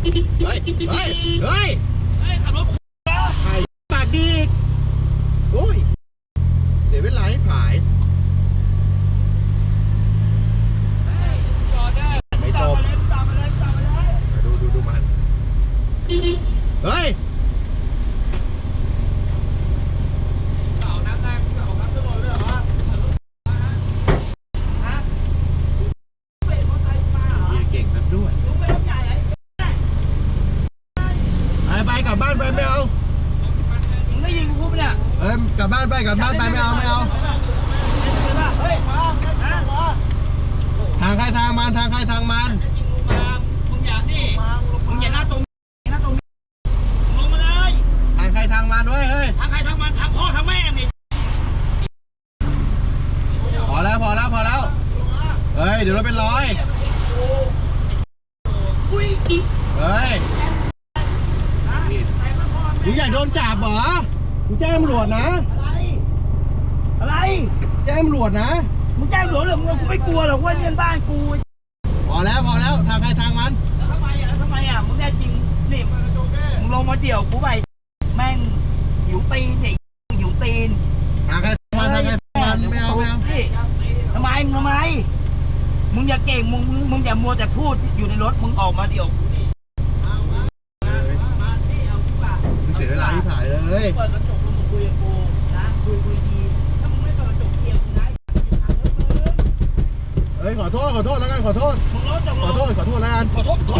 เฮ้ย เฮ้ย เฮ้ยเฮ้ยขับรถคุยนะไอ้ปากดีอีกโอ้ยเดี๋ยวเป็นไรผาย จอดได้ไม่จบ ตามมาเลยตามมาเลยตามมาเลย มาดูดูดูมัน เฮ้ย เก่าน้ำได้เก่าน้ำตลอดเลยเหรอฮะเบรกมอเตอร์ไซค์มาเหรอ เฮียเก่งนักด้วย ลุงไม่ต้องจ่ายไอ้ ไปไปกลั บบ้านไปไม่เอามึงได้ยินกูพูดไหมเนี่ยเอ้ยกลับบ้านไปกลับบ้านไปไม่เอาไม่เอา เฮ้ยมาฮะทางใครทางมันทางใครทางมันจริงมึงมามึงอย่านี่มึงอย่าหน้าตรงหน้าตรงลงมาเลยทางใครทางมันเว้ยเฮ้ยทางใครทางมันทางพ่อทางแม่นี่พอแล้วพอแล้วพอแล้วเฮ้ยเดี๋ยวเราเป็นร้อยอุ้ยเฮ้ย มึงอยากโดนจับเหรอมึงแจ้งตำรวจนะ อะไร อะไร แจ้งตำรวจนะ มึงแจ้งหลวงเหรือมึงกูไม่กลัวหรอกว่าเนี่ยบ้านกูพอแล้วพอแล้วทางใครทางมัน แล้วทำไมอะแล้วทำไมอะมึงแน่จริงนี่มึงลงมาเดี่ยวกูไปแม่งหิวตีนเนี่ยหิวตีนทางใครทางมันทางใครทางมันไม่เอาไม่เอานี่ทำไมมึงทำไม มึงอย่าเก่งมึงมึงมึงอย่ามัวแต่พูดอยู่ในรถมึงออกมาเดี่ยวกูนี่มาที่เอาดีกว่า เสียเวลาที่ถ่ายเลยเปิดกระจกลงมาคุยกับกูนะคุยคุยดีถ้ามึงไม่เปิดกระจกเคลียร์กูนะอย่าทำรถมึงเอ้ยขอโทษขอโทษแล้วกันขอโทษ ขอโทษขอโทษแล้วกันขอโทษขอโทษเหรอ